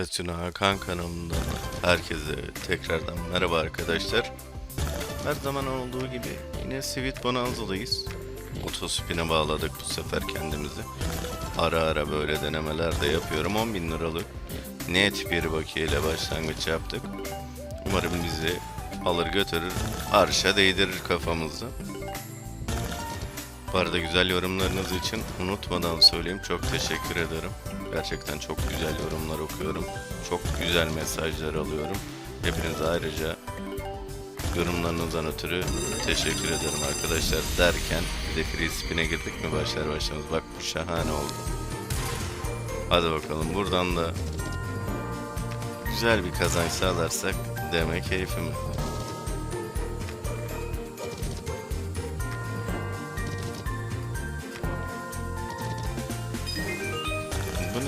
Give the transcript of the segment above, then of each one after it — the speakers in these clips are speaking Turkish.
Kasino Hakan kanalından herkese tekrardan merhaba arkadaşlar. Her zaman olduğu gibi yine Sweet Bonanza'dayız. Otospin'e bağladık bu sefer kendimizi. Ara ara böyle denemeler de yapıyorum. 10.000 liralık net bir bakiye ile başlangıç yaptık. Umarım bizi alır götürür, arşa değdirir kafamızı. Bu arada güzel yorumlarınız için unutmadan söyleyeyim çok teşekkür ederim. Gerçekten çok güzel yorumlar okuyorum. Çok güzel mesajlar alıyorum. Hepinize ayrıca yorumlarınızdan ötürü teşekkür ederim arkadaşlar derken bir de free girdik mi başlar başlamaz. Bak bu şahane oldu. Hadi bakalım buradan da güzel bir kazanç sağlarsak demek keyfim.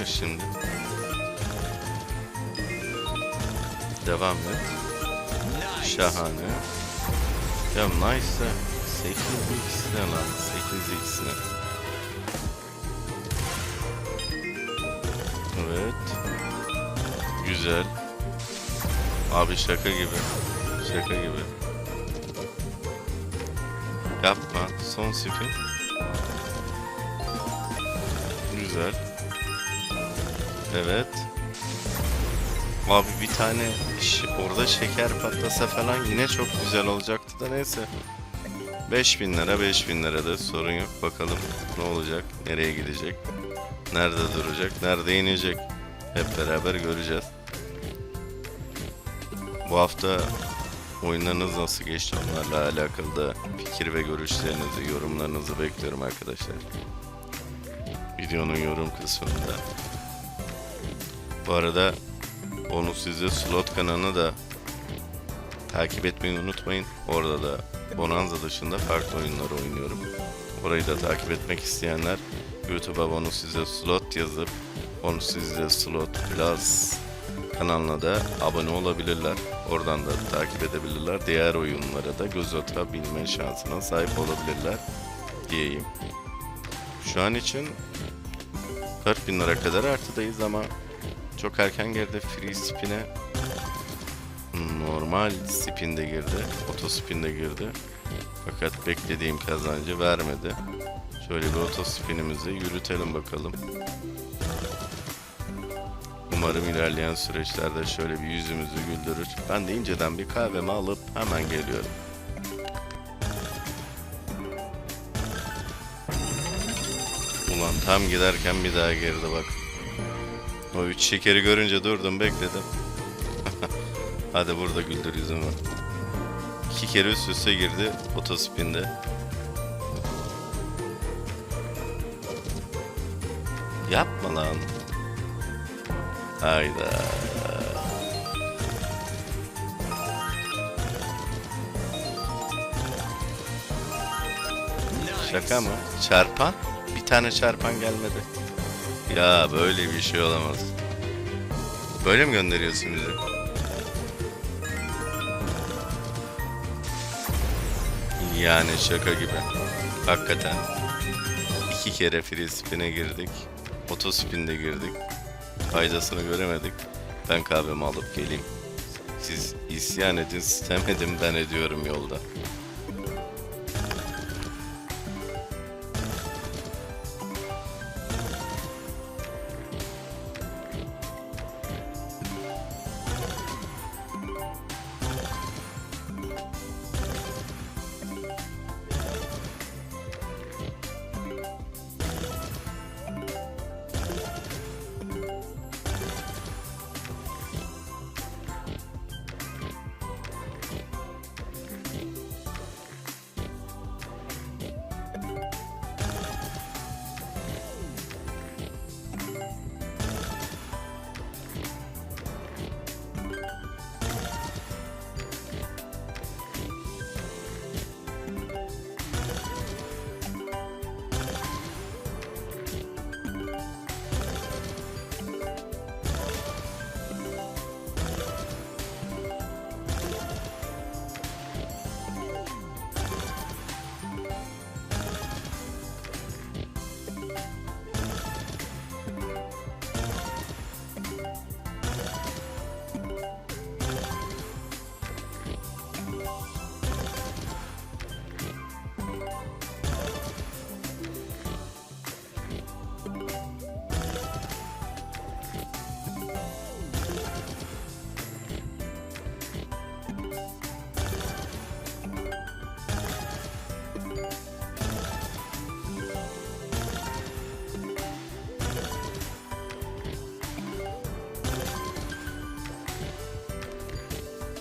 Ne şimdi? Devam et. Şahane. Ya nice. 8 x'ine lan. 8 x'ine. Evet. Güzel. Abi şaka gibi. Şaka gibi. Yapma. Son spin. Güzel. Evet. Abi bir tane orada şeker patlasa falan yine çok güzel olacaktı da neyse. 5000 lira 5000 lira da sorun yok. Bakalım ne olacak, nereye gidecek, nerede duracak, nerede inecek. Hep beraber göreceğiz. Bu hafta oyunlarınız nasıl geçti onlarla alakalı da fikir ve görüşlerinizi, yorumlarınızı bekliyorum arkadaşlar. Videonun yorum kısmında. Bu arada onu size slot kanalını da takip etmeyi unutmayın. Orada da Bonanza dışında farklı oyunlar oynuyorum. Orayı da takip etmek isteyenler YouTube'a Bonus size slot yazıp Bonus size slot plus kanalına da abone olabilirler. Oradan da takip edebilirler. Diğer oyunlara da göz atabilme şansına sahip olabilirler diyeyim. Şu an için 4000 lira kadar artıdayız ama çok erken girdi free spin'e. Normal spin de girdi. Auto spin de girdi. Fakat beklediğim kazancı vermedi. Şöyle bir auto spinimizi yürütelim bakalım. Umarım ilerleyen süreçlerde şöyle bir yüzümüzü güldürür. Ben de inceden bir kahvemi alıp hemen geliyorum. Ulan tam giderken bir daha girdi bak. O üç şekeri görünce durdum bekledim. Hadi burada güldür yüzümü. İki kere üst üste girdi otospinde. Yapma lan. Hayda. Şaka mı? Çarpan? Bir tane çarpan gelmedi. Ya böyle bir şey olamaz. Böyle mi gönderiyorsun bizi? Yani şaka gibi. Hakikaten. İki kere free spin'e girdik. Otospin'de girdik. Faydasını göremedik. Ben kahvemi alıp geleyim. Siz isyan edin, sitem edin ben ediyorum yolda.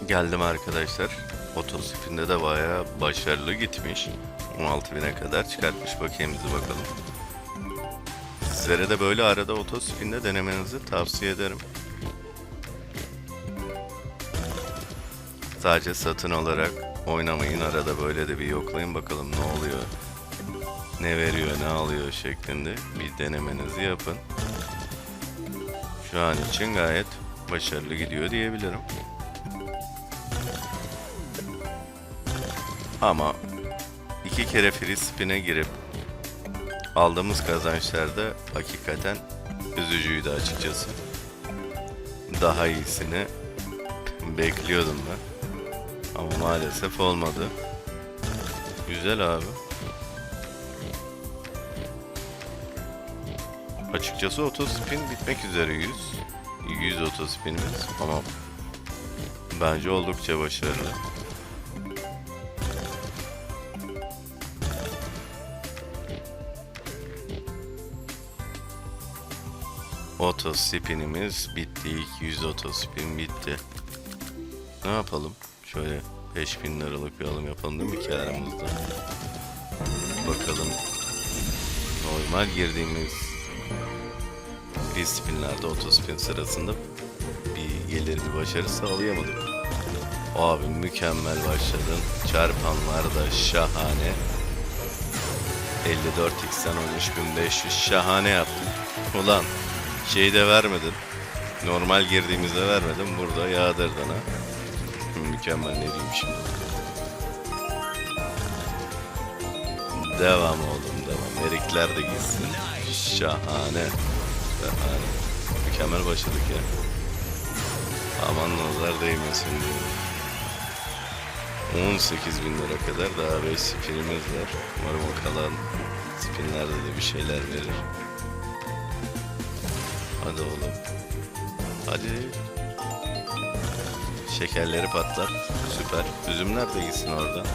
Geldim arkadaşlar. Otosipinde de bayağı başarılı gitmiş. 16.000'e kadar çıkartmış bakayım bizi bakalım. Sizlere de böyle arada otosipinde denemenizi tavsiye ederim. Sadece satın olarak oynamayın. Arada böyle de bir yoklayın bakalım ne oluyor. Ne veriyor, ne alıyor şeklinde bir denemenizi yapın. Şu an için gayet başarılı gidiyor diyebilirim. Ama iki kere free spin'e girip aldığımız kazançlar da hakikaten üzücüydü açıkçası. Daha iyisini bekliyordum ben. Ama maalesef olmadı. Güzel abi. Açıkçası otospin bitmek üzere 100. 100 otospinimiz ama bence oldukça başarılı. Otospinimiz bitti. İlk 100 otospin bitti. Ne yapalım? Şöyle 5000 liralık bir alım yapalım değil mi kârımızda? Bakalım. Normal girdiğimiz free spinlerde otospin sırasında bir gelir bir başarı sağlayamadık. Abi mükemmel başladın. Çarpanlar da şahane. 54x'ten 13500 şahane yaptın. Ulan şeyi de vermedin. Normal girdiğimizde vermedin. Burada yağdırdın ha. Mükemmel ne diyeyim şimdi. Devam oğlum devam. Erikler de gitsin. Şahane. Şahane. Mükemmel başladık ya. Aman nazar değmesin diyorum. 18 bin lira kadar daha 5 spinimiz var. Umarım o kalan spinlerde de bir şeyler verir. Hadi oğlum. Hadi. Şekerleri patlat. Süper. Üzümler de gitsin oradan.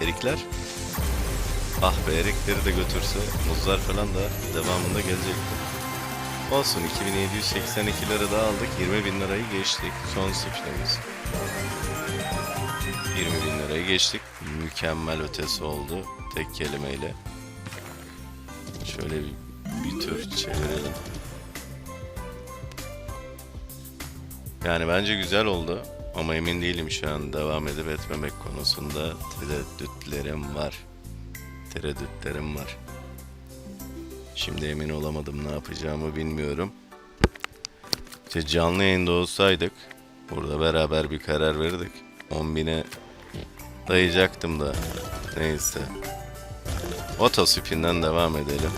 Erikler. Ah be erikleri de götürse muzlar falan da devamında gelecek. Olsun 2782 lira daha aldık. 20 bin lirayı geçtik. Son spinimiz. 20 bin lirayı geçtik. Mükemmel ötesi oldu. Tek kelimeyle. Şöyle bir, bir tür çevirelim. Yani bence güzel oldu. Ama emin değilim şu an devam edip etmemek konusunda tereddütlerim var. Tereddütlerim var. Şimdi emin olamadım ne yapacağımı bilmiyorum. İşte canlı yayında olsaydık burada beraber bir karar verdik. 10.000'e dayayacaktım da neyse. Otospin'den devam edelim.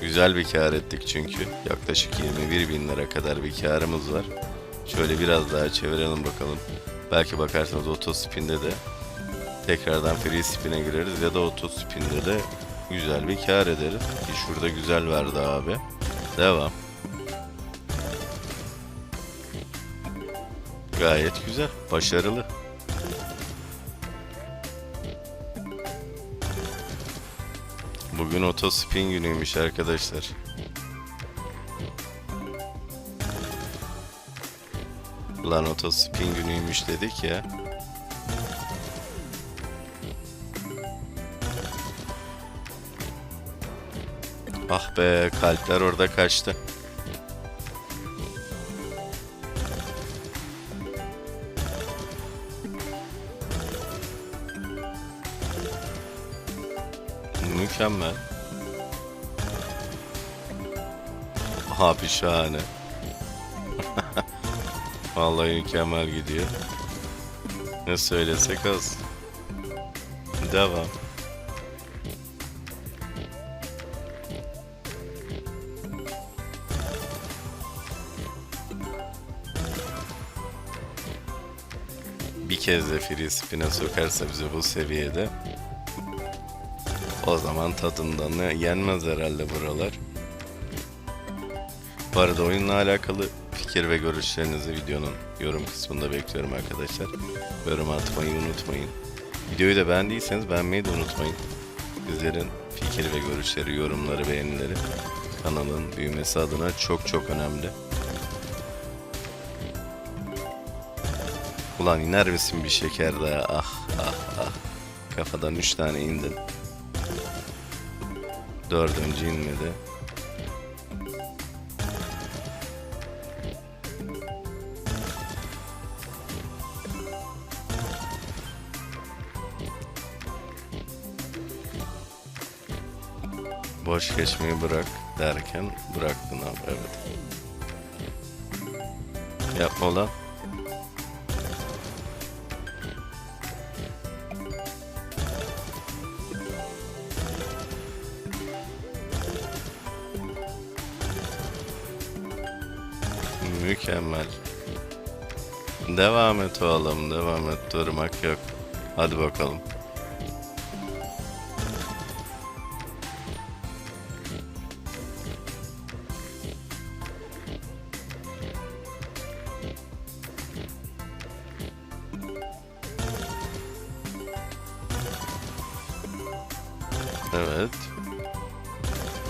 Güzel bir kar ettik çünkü. Yaklaşık 21 bin lira kadar bir karımız var. Şöyle biraz daha çevirelim bakalım. Belki bakarsanız otospin'de de tekrardan free spin'e gireriz ya da otospin'de de güzel bir kar ederiz. Ki şurada güzel verdi abi. Devam. Gayet güzel. Başarılı. Bugün otospin günüymüş arkadaşlar. Lan otospin günüymüş dedik ya. Ah be kalpler orada kaçtı. Mükemmel. Abi şahane. Vallahi mükemmel gidiyor. Ne söylesek az. Devam. Bir kez de free spin'e sokarsa bizi bu seviyede o zaman tadından yenmez herhalde buralar. Bu arada oyunla alakalı fikir ve görüşlerinizi videonun yorum kısmında bekliyorum arkadaşlar. Yorum atmayı unutmayın. Videoyu da beğendiyseniz beğenmeyi de unutmayın. Sizlerin fikir ve görüşleri, yorumları, beğenileri kanalın büyümesi adına çok çok önemli. Ulan iner misin bir şeker daha? Ah ah ah. Kafadan üç tane indin. Dördüncü inmedi. Boş geçmeyi bırak derken bıraktın abi evet. Yapma lan. Mükemmel. Devam et oğlum, devam et. Durmak yok. Hadi bakalım. Evet.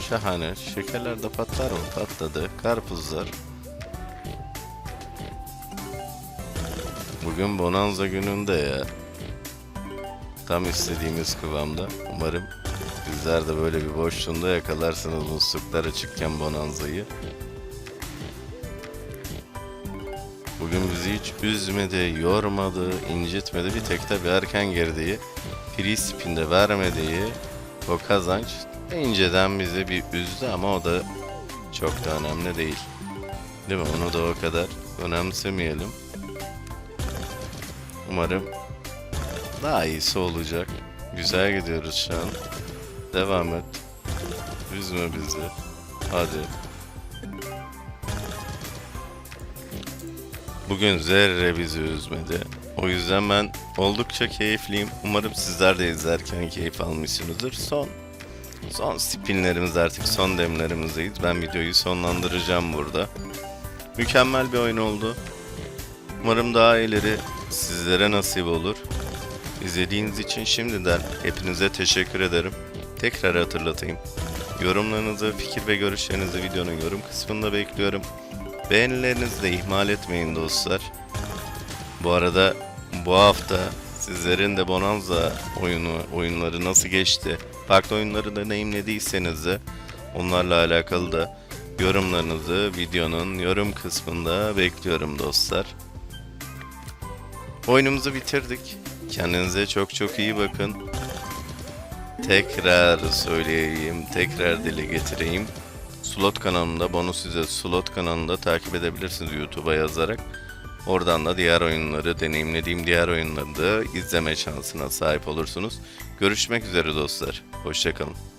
Şahane. Şekerler de patlar mı? Patladı. Karpuzlar. Bugün Bonanza gününde ya. Tam istediğimiz kıvamda. Umarım bizler de böyle bir boşluğunda yakalarsınız musluklar açıkken Bonanza'yı. Bugün bizi hiç üzmedi, yormadı, incitmedi. Bir tek tabi erken girdiği, free spin'de vermediği o kazanç inceden bizi bir üzdü ama o da çok da önemli değil. Değil mi? Onu da o kadar önemsemeyelim. Umarım daha iyisi olacak. Güzel gidiyoruz şu an. Devam et. Üzme bizi. Hadi. Bugün zerre bizi üzmedi. O yüzden ben oldukça keyifliyim. Umarım sizler de izlerken keyif almışsınızdır. Son son spinlerimiz artık son demlerimizdeyiz. Ben videoyu sonlandıracağım burada. Mükemmel bir oyun oldu. Umarım daha ileri sizlere nasip olur. İzlediğiniz için şimdiden hepinize teşekkür ederim. Tekrar hatırlatayım. Yorumlarınızı, fikir ve görüşlerinizi videonun yorum kısmında bekliyorum. Beğenilerinizi de ihmal etmeyin dostlar. Bu arada bu hafta sizlerin de Bonanza oyunu oyunları nasıl geçti? Farklı oyunları deneyimlediyseniz de onlarla alakalı da yorumlarınızı videonun yorum kısmında bekliyorum dostlar. Oyunumuzu bitirdik. Kendinize çok çok iyi bakın. Tekrar söyleyeyim, tekrar dile getireyim. Slot kanalında, bonus size slot kanalında takip edebilirsiniz YouTube'a yazarak. Oradan da diğer oyunları, deneyimlediğim diğer oyunları da izleme şansına sahip olursunuz. Görüşmek üzere dostlar. Hoşçakalın.